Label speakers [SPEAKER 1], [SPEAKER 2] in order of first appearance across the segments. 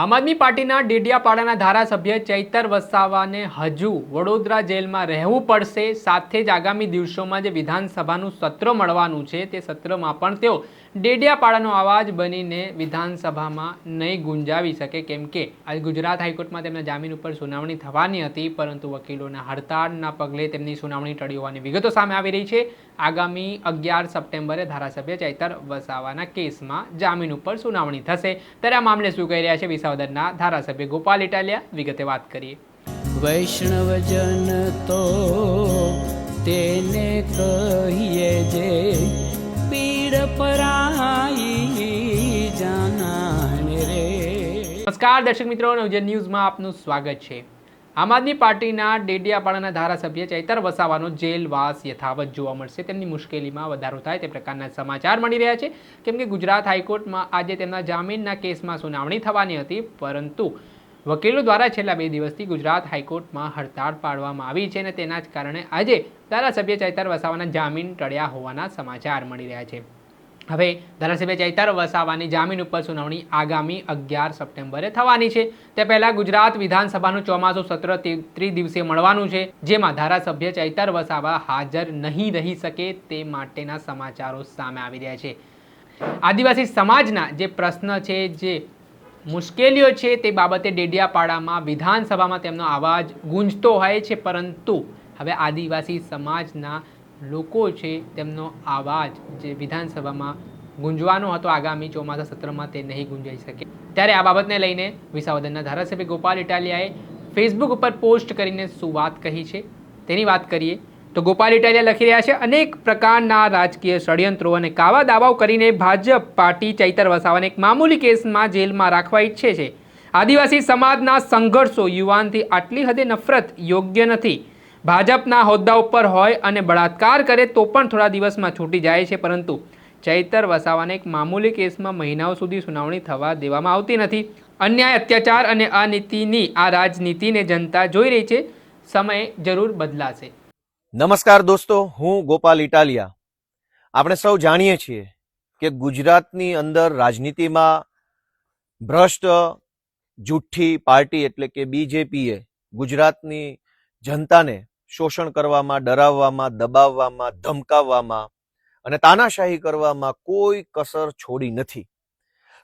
[SPEAKER 1] આમ આદમી પાર્ટીના ડેડિયાપાડાના ધારાસભ્ય ચૈતર વસાવાને હજુ વડોદરા જેલમાં રહેવું પડશે. સાથે જ આગામી દિવસોમાં જે વિધાનસભાનું સત્ર મળવાનું છે, તે સત્રમાં પણ તેઓ ડેડિયાપાડાનો અવાજ બનીને વિધાનસભામાં નહીં ગુંજાવી શકે કેમ કે આજે ગુજરાત હાઈકોર્ટમાં તેમના જામીન ઉપર સુનાવણી થવાની હતી, પરંતુ વકીલોના હડતાળના પગલે તેમની સુનાવણી ટળી હોવાની વિગતો સામે આવી રહી છે. આગામી અગિયાર સપ્ટેમ્બરે ધારાસભ્ય ચૈતર વસાવાના કેસમાં જામીન ઉપર સુનાવણી થશે. ત્યારે આ મામલે શું કહી રહ્યા છે વિસાવદરના ધારાસભ્ય ગોપાલ ઇટાલિયા? વિગતે વાત કરીએ.
[SPEAKER 2] વૈષ્ણવજન તો તેને કહીએ જે
[SPEAKER 1] નમસ્કાર, દર્શક મિત્રો, નવજન ન્યૂઝમાં આપનું સ્વાગત છે. આમ આદમી પાર્ટીના ડેડિયાપાડાના ધારાસભ્ય ચૈતર વસાવાનો જેલવાસ યથાવત જોવા મળશે. તેમની મુશ્કેલીમાં વધારો થાય તે પ્રકારના સમાચાર મળી રહ્યા છે. કેમ કે ગુજરાત હાઈકોર્ટમાં આજે તેમના જામીનના કેસમાં સુનાવણી થવાની હતી, પરંતુ વકીલો દ્વારા છેલ્લા બે દિવસથી ગુજરાત હાઈકોર્ટમાં હડતાળ પાડવામાં આવી છે અને તેના જ કારણે આજે ધારાસભ્ય ચૈતર વસાવાના જામીન ટળ્યા હોવાના સમાચાર મળી રહ્યા છે. હવે ધારાસભ્ય ચૈતર વસાવાની જામીન ઉપર સુનાવણી આગામી અગિયાર સપ્ટેમ્બરે થવાની છે. તે પહેલા ગુજરાત વિધાનસભાનું ચોમાસું સત્ર ત્રિદિવસીય મળવાનું છે, જેમાં ધારાસભ્ય ચૈતર વસાવા હાજર નહીં રહી શકે તે માટેના સમાચારો સામે આવી રહ્યા છે. આદિવાસી સમાજના જે પ્રશ્ન છે, જે મુશ્કેલીઓ છે તે બાબતે ડેડિયાપાડામાં વિધાનસભામાં તેમનો અવાજ ગુંજતો હોય છે, પરંતુ હવે આદિવાસી સમાજના લોકો છે તેમનો અવાજ જે વિધાનસભામાં ગુંજવાનો હતો આગામી ચોમાસા સત્રમાં તે નહીં ગુંજાઈ શકે. ત્યારે આ બાબતને લઈને વિસાવદરના ધારાસભ્ય ગોપાલ ઇટાલિયાએ ફેસબુક ઉપર પોસ્ટ કરીને શું વાત કહી છે? તેની વાત કરીએ તો ગોપાલ ઇટાલિયા લખી રહ્યા છે, અનેક પ્રકારના રાજકીય ષડયંત્રો અને કાવા દાવાઓ કરીને ભાજપ પાર્ટી ચૈતર વસાવાને એક મામૂલી કેસમાં જેલમાં રાખવા ઈચ્છે છે. આદિવાસી સમાજના સંઘર્ષો યુવાનથી આટલી હદે નફરત યોગ્ય નથી. ભાજપના હોદ્દા ઉપર હોય અને બળાત્કાર કરે તો પણ થોડા દિવસમાં છૂટી જાય છે, પરંતુ ચૈતર વસાવાને એક મામૂલી કેસમાં મહિનાઓ સુધી સુનાવણી થવા દેવામાં આવતી નથી. અન્યાય, અત્યાચાર અને અનીતિની આ રાજનીતિને જનતા જોઈ રહી છે. સમય જરૂર બદલાશે.
[SPEAKER 3] નમસ્કાર દોસ્તો, હું ગોપાલ ઇટાલિયા. આપણે સૌ જાણીએ છીએ કે ગુજરાતની અંદર રાજનીતિમાં ભ્રષ્ટ, જુઠ્ઠી પાર્ટી એટલે કે બીજેપીએ ગુજરાતની જનતાને શોષણ કરવામાં, ડરાવવામાં, દબાવવામાં, ધમકાવવામાં અને તાનાશાહી કરવામાં કોઈ કસર છોડી નથી.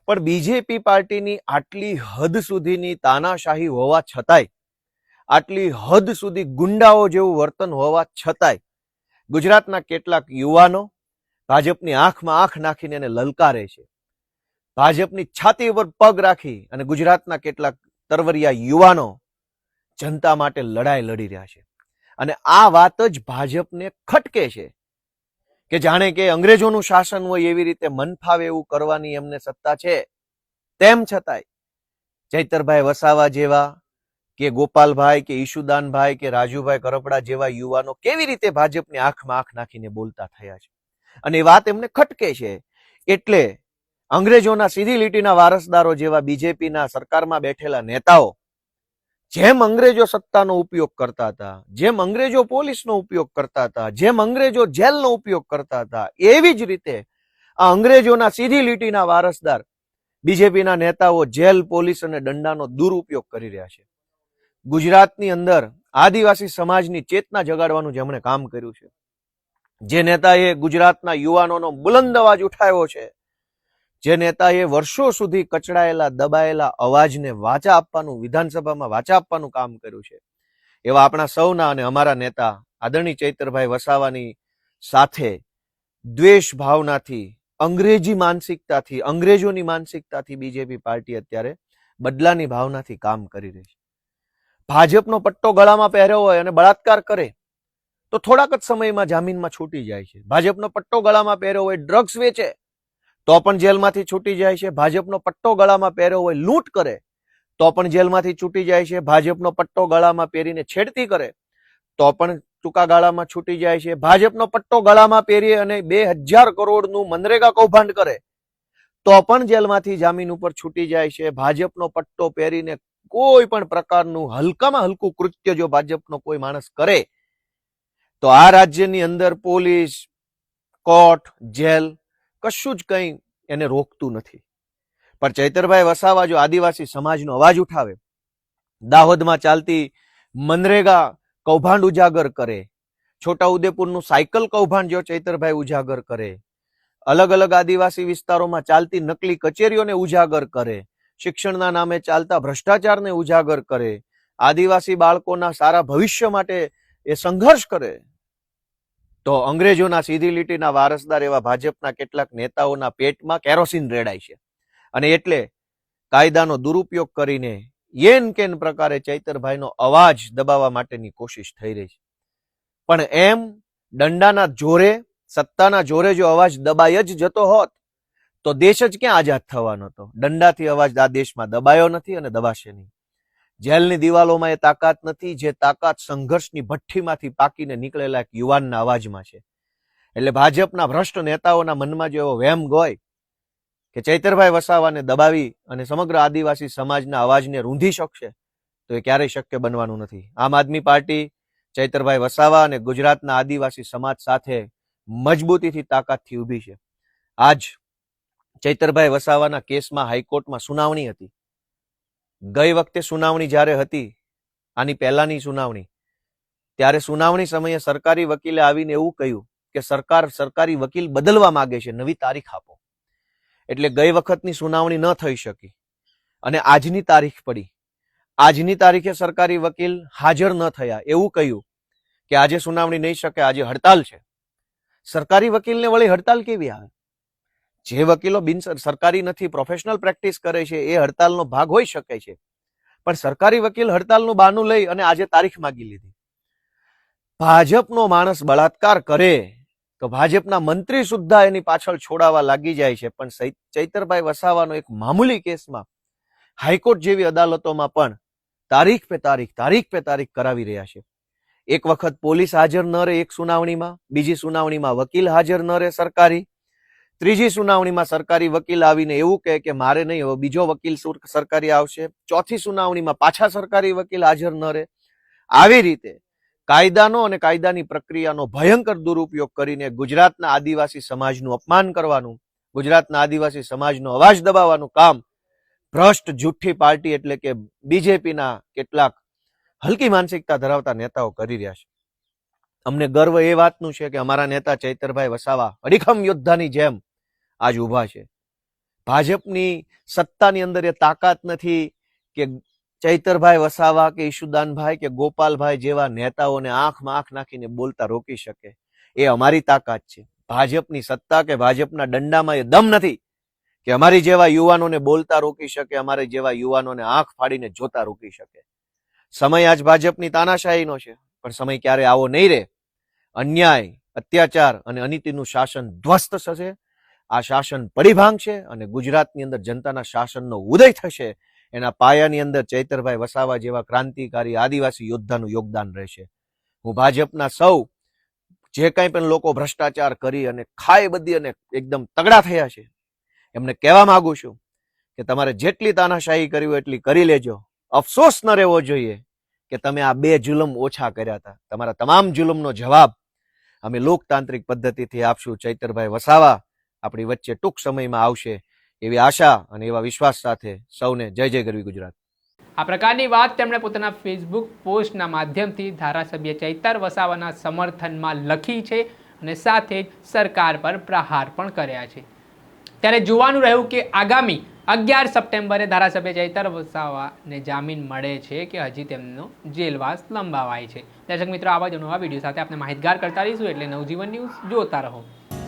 [SPEAKER 3] પણ બીજેપી પાર્ટીની આટલી હદ સુધીની તાનાશાહી હોવા છતાંય, આટલી હદ સુધી ગુંડાઓ જેવું વર્તન હોવા છતાંય, ગુજરાતના કેટલાક યુવાનો ભાજપની આંખમાં આંખ નાખીને એને લલકારે છે. ભાજપની છાતી ઉપર પગ રાખી અને ગુજરાતના કેટલાક તરવરિયા યુવાનો જનતા માટે લડાઈ લડી રહ્યા છે. અને આ વાત જ ભાજપને ખટકે છે કે જાણે કે અંગ્રેજોનું શાસન હોય એવી રીતે મન ફાવે એવું કરવાની એમને સત્તા છે. તેમ છતાંય ચૈતરભાઈ વસાવા જેવા કે ગોપાલભાઈ કે ઈશુદાનભાઈ કે રાજુભાઈ કરપડા જેવા યુવાનો કેવી રીતે ભાજપની આંખમાં આંખ નાખીને બોલતા થયા છે? અને એ વાત એમને ખટકે છે એટલે અંગ્રેજોના સીધી લીટીના વારસદારો જેવા બીજેપીના સરકારમાં બેઠેલા નેતાઓ જેમ અંગ્રેજો સત્તાનો ઉપયોગ કરતા હતા, જેમ અંગ્રેજો પોલીસનો ઉપયોગ કરતા હતા, જેમ અંગ્રેજો જેલનો ઉપયોગ કરતા હતા, એવી જ રીતે આ અંગ્રેજોના સીધી લીટીના વારસદાર બીજેપીના નેતાઓ જેલ, પોલીસ અને દંડાનો દુરુપયોગ કરી રહ્યા છે. ગુજરાતની અંદર આદિવાસી સમાજની ચેતના જગાડવાનું જેમણે કામ કર્યું છે. જે નેતાએ ગુજરાતના યુવાનોનો બુલંદ અવાજ ઉઠાવ્યો છે જે નેતાએ વર્ષો સુધી કચડાયેલા, દબાયેલા અવાજને વાચા આપવાનું, વિધાનસભામાં વાચા આપવાનું કામ કર્યું છે. એવા આપણા સૌના અને અમારા નેતા આદરણીય ચૈતરભાઈ વસાવાની સાથે દ્વેષ ભાવનાથી, અંગ્રેજી માનસિકતાથી, અંગ્રેજોની માનસિકતાથી બીજેપી પાર્ટી અત્યારે બદલાની ભાવનાથી કામ કરી રહી છે. ભાજપનો પટ્ટો ગળામાં પહેર્યો હોય અને બળાત્કાર કરે, તો થોડાક જ સમયમાં જામીનમાં છૂટી જાય છે. ભાજપનો પટ્ટો ગળામાં પહેર્યો હોય ડ્રગ્સ વેચે તો પણ જેલમાંથી છૂટી જાય છે. ભાજપનો પટ્ટો ગળામાં પહેર્યો હોય, લૂંટ કરે, તો પણ જેલમાંથી છૂટી જાય છે. ભાજપનો પટ્ટો ગળામાં પહેરીને છેડતી કરે, તો પણ ટૂંકા ગાળામાં છૂટી જાય છે. ભાજપનો પટ્ટો ગળામાં પહેરી અને બે હજાર કરોડનું મનરેગા કૌભાંડ કરે, તો પણ જેલમાંથી જામીન ઉપર છૂટી જાય છે. ભાજપનો પટ્ટો પહેરીને કોઈ પણ પ્રકારનું હલકામાં હલકું કૃત્ય જો ભાજપનો કોઈ માણસ કરે, તો આ રાજ્યની અંદર પોલીસ, કોર્ટ, જેલ કશું જ કંઈ એને રોકતું નથી. પણ ચૈતરભાઈ વસાવા જો આદિવાસી સમાજનો અવાજ ઉઠાવે, દાહોદમાં ચાલતી મનરેગા કૌભાંડ ઉજાગર કરે છોટા ઉદેપુરનું સાયકલ કૌભાંડ જો ચૈતરભાઈ ઉજાગર કરે, અલગ અલગ આદિવાસી વિસ્તારોમાં ચાલતી નકલી કચેરીઓને ઉજાગર કરે, શિક્ષણના નામે ચાલતા ભ્રષ્ટાચારને ઉજાગર કરે, આદિવાસી બાળકોના સારા ભવિષ્ય માટે એ સંઘર્ષ કરે. તો અંગ્રેજોના સીધી લીટીના વારસદાર એવા ભાજપના કેટલાક નેતાઓના પેટમાં કેરોસીન રેડાય છે. અને એટલે કાયદાનો દુરુપયોગ કરીને યેન કેન પ્રકારે ચૈતરભાઈનો અવાજ દબાવવા માટેની કોશિશ થઈ રહી છે. પણ એમ દંડાના જોરે, સત્તાના જોરે જો અવાજ દબાઈ જ જતો હોત, તો દેશ જ ક્યાં આઝાદ થવાનો હતો? દંડાથી અવાજ આ દેશમાં દબાયો નથી અને દબાશે નહીં. જેલની દિવાલોમાં એ તાકાત નથી, જે તાકાત સંઘર્ષની ભઠ્ઠીમાંથી પાકીને નીકળેલા એક યુવાનના અવાજમાં છે. એટલે ભાજપના ભ્રષ્ટ નેતાઓના મનમાં જો એવો વહેમ હોય કે ચૈતરભાઈ વસાવાને દબાવી અને સમગ્ર આદિવાસી સમાજના અવાજને રૂંધી શકશે, તો એ ક્યારેય શક્ય બનવાનું નથી. આમ આદમી પાર્ટી, ચૈતરભાઈ વસાવા અને ગુજરાતના આદિવાસી સમાજ સાથે મજબૂતીથી તાકાતથી ઊભી છે. આજ ચૈતરભાઈ વસાવાના કેસમાં હાઈકોર્ટમાં સુનાવણી હતી. ગઈ વખતે સુનાવણી જ્યારે હતી, આની પહેલાની સુનાવણી, ત્યારે સુનાવણી સમયે સરકારી વકીલે આવીને એવું કહ્યું કે સરકાર સરકારી વકીલ બદલવા માંગે છે, નવી તારીખ આપો. એટલે ગઈ વખતની સુનાવણી ન થઈ શકી અને આજની તારીખ પડી. આજની તારીખે સરકારી વકીલ હાજર ન થયા. એવું કહ્યું કે આજે સુનાવણી નહીં શકે, આજે હડતાલ છે. સરકારી વકીલને વળી હડતાલ કેવી આવે? જે વકીલો બિન સરકારી નથી પ્રોફેશનલ પ્રેક્ટિસ કરે છે, એ હડતાલનો ભાગ હોઈ શકે છે. પણ સરકારી વકીલ હડતાલનું બહાનું લઈ અને આજે તારીખ માગી લીધી. ભાજપનો માણસ બળાત્કાર કરે તો ભાજપના મંત્રી સુદ્ધા એની પાછળ છોડાવા લાગી જાય છે. પણ ચૈતરભાઈ વસાવાનો એક મામૂલી કેસમાં હાઈકોર્ટ જેવી અદાલતોમાં પણ તારીખ પે તારીખ તારીખ પે તારીખ કરાવી રહ્યા છે. એક વખત પોલીસ હાજર ન રહે એક સુનાવણીમાં, બીજી સુનાવણીમાં વકીલ હાજર ન રહે સરકારી. ત્રીજી સુનાવણીમાં સરકારી વકીલ આવીને એવું કહે કે મારે નહીં, હવે બીજો વકીલ સુર- સરકારી આવશે. ચોથી સુનાવણીમાં પાછા સરકારી વકીલ હાજર ન રહે. આવી રીતે કાયદાનો અને કાયદાની પ્રક્રિયાનો ભયંકર દુરુપયોગ કરીને ગુજરાતના આદિવાસી સમાજનું અપમાન કરવાનું, ગુજરાતના આદિવાસી સમાજનો અવાજ દબાવવાનું કામ ભ્રષ્ટ જુઠ્ઠી પાર્ટી એટલે કે બીજેપીના કેટલાક હલકી માનસિકતા ધરાવતા નેતાઓ કરી રહ્યા છે. અમને ગર્વ એ વાતનું છે કે અમારા નેતા ચૈતરભાઈ વસાવા અડીખમ યોદ્ધાની જેમ આજ ઊભા છે. ભાજપની સત્તાની અંદર એ તાકાત નથી કે ચૈતરભાઈ વસાવા કે ઈશુદાનભાઈ કે ગોપાલભાઈ જેવા નેતાઓને આંખમાં આંખ નાખીને બોલતા રોકી શકે. એ અમારી તાકાત છે. ભાજપની સત્તા કે ભાજપના દંડામાં એ દમ નથી કે અમારી જેવા યુવાનોને બોલતા રોકી શકે, અમારી જેવા યુવાનોને આંખ ફાડીને જોતા રોકી શકે. સમય આજ ભાજપની તાનાશાહીનો છે, પણ સમય ક્યારે આવો નહીં રહે. અન્યાય, અત્યાચાર અને અનીતિનું શાસન ધ્વસ્ત થશે. આ શાસન પડી ભાંગશે અને ગુજરાતની અંદર જનતાના શાસનનો ઉદય થશે, એના પાયાની અંદર ચૈતરભાઈ વસાવા જેવા ક્રાંતિકારી આદિવાસી યોદ્ધાનું યોગદાન રહેશે. હું ભાજપના સૌ, જે કાંઈ પણ લોકો ભ્રષ્ટાચાર કરી અને ખાઈ બધી અને એકદમ તગડા થયા છે, એમને કહેવા માંગુ છું કે તમારે જેટલી તાનાશાહી કરી હોય એટલી કરી લેજો. અફસોસ ન રહેવો જોઈએ કે તમે આ બે જુલમ ઓછા કર્યા હતા. તમારા તમામ જુલમનો જવાબ અમે લોકતાંત્રિક પદ્ધતિથી આપશું ચૈતરભાઈ વસાવા. આપણી વચ્ચે ટૂંક સમયમાં આવશે એવી આશા અને એવા વિશ્વાસ સાથે સૌને જય જય ગરવી ગુજરાત.
[SPEAKER 1] આ પ્રકારની વાત તેમણે પોતાના ફેસબુક પોસ્ટના માધ્યમથી ધારાસભ્ય ચૈતર વસાવાના સમર્થનમાં લખી છે અને સાથે જ સરકાર પર પ્રહાર પણ કર્યા છે. ત્યારે જોવાનું રહ્યું કે આગામી અગિયાર સપ્ટેમ્બરે ધારાસભ્ય ચૈતર વસાવાને જામીન મળે છે કે હજી તેમનો જેલવાસ લંબાવાય છે. દર્શક મિત્રો, આવા જ નવા વીડિયો સાથે આપણે માહિતગાર કરતા રહીશું. એટલે નવજીવન ન્યૂઝ જોતા રહો.